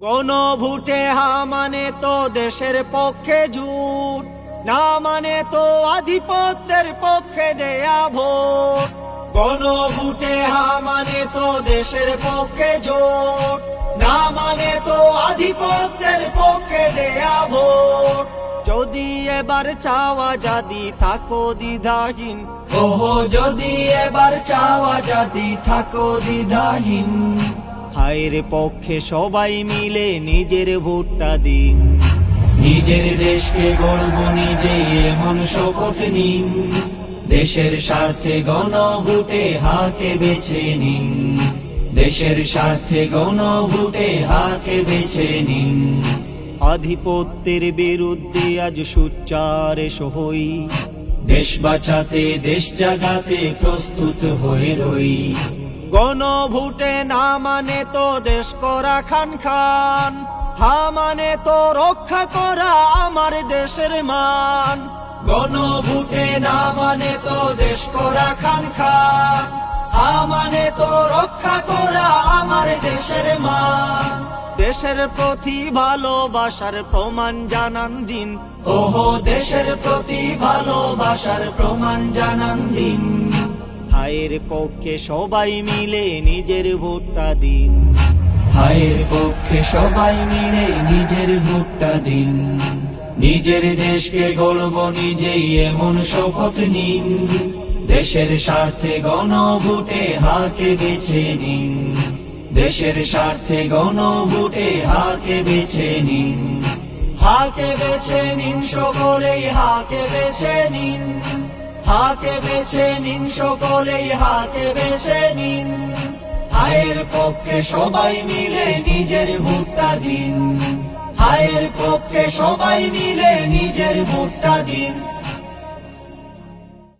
কোন ভুটে হা মানে তো দেশের পক্ষে জুট, না মানে তো আধিপত্যের পক্ষে দেয়া ভোট। কোন ভুটে হা মানে তো দেশের পক্ষে জোট, না মানে তো আধিপত্যের পক্ষে দেয়া ভোট। যদি এবার চাওয়া জাদি থাকো দ্বিধাহীন, ওহো, যদি এবার চাওয়া জাদি থাকো দ্বিধাহীন। হায়ের পক্ষে সবাই মিলে নিজের ভোটটা দিন। নিজের দেশকে গড়ব নিজে এমন শপথ নিন। দেশের স্বার্থে গণভোটে হাকে বেছে নিন। দেশের স্বার্থে গণভোটে হাকে বেছে নিন। আধিপত্যের বিরুদ্ধে আজ সুচ্চারে সহই। দেশ বাঁচাতে দেশ জাগাতে প্রস্তুত হয়ে রই। গণভোটে না মানে তো দেশ করা খান খান, হা মানে তো রক্ষা করা আমার দেশের মান। গণভোটে না মানে তো দেশ করা খান খান, হা মানে তো রক্ষা করা আমার দেশের মান। দেশের প্রতি ভালোবাসার প্রমাণ জানান দিন। ওহো, দেশের প্রতি ভালোবাসার প্রমাণ জানান দিন। হায়ের পক্ষে সবাই মিলে নিজের ভোটটা দিন। হায়ের পক্ষে সবাই মিলে নিজের ভোটটা দিন। নিজের দেশকে গড়ব নিজেই এমন শপথ নিন। দেশের স্বার্থে গণভোটে হাকে বেছে নিন। দেশের স্বার্থে গণভোটে হাকে বেছে নিন। হাকে বেছে নিন সকলেই হাকে বেছে নিন। হাকে বেছে নিন সকলেই হাকে বেছে নিন। হায়ের পক্ষে সবাই মিলে নিজের ভোটটা দিন। হায়ের পক্ষে সবাই মিলে নিজের ভোটটা দিন।